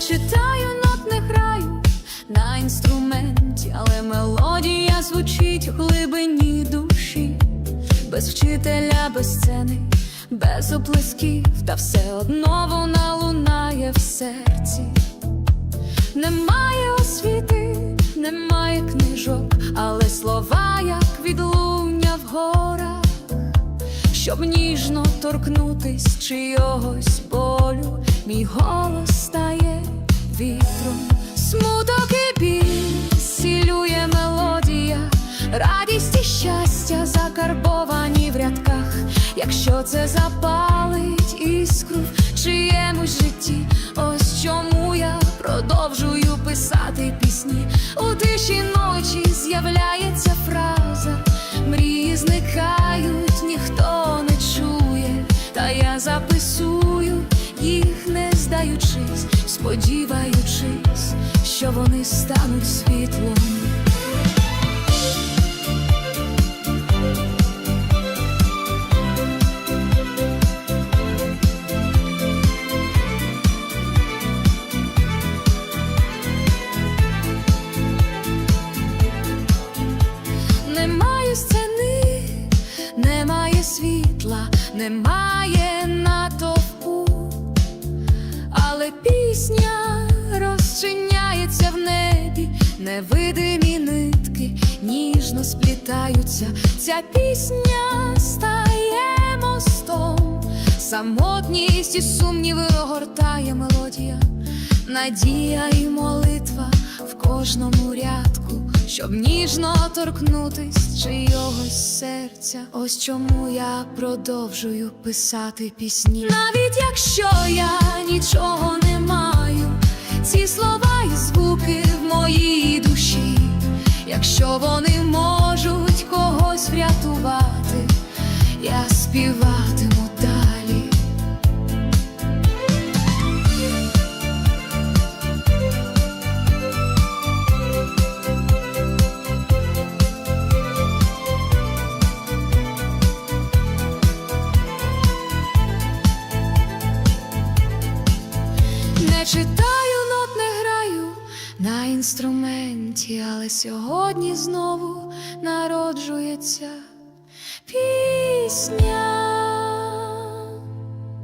Читаю нот, не граю на інструменті, але мелодія звучить в глибині душі, без вчителя, без сцени, без оплесків, та все одно вона лунає в серці. Немає освіти, немає книжок, але слова, як відлуння в горах, щоб ніжно торкнутись чийогось болю, мій голос якщо це запалить іскру в чиємусь житті, ось чому я продовжую писати пісні. У тиші ночі з'являється фраза, мрії зникають, ніхто не чує, та я записую їх, не здаючись, сподіваючись, що вони стануть світлом. Світла, немає натовпу, але пісня розчиняється в небі, невидимі нитки ніжно сплітаються. Ця пісня стає мостом, самотність і сумніви огортає мелодія, надія і молитва в кожному рядку, щоб ніжно торкнутись чийогось серця. Ось чому я продовжую писати пісні. Навіть якщо я нічого не маю, ці слова і звуки в моїй душі, якщо вони можуть когось врятувати, я співатиму читаю нот, не граю на інструменті, але сьогодні знову народжується пісня.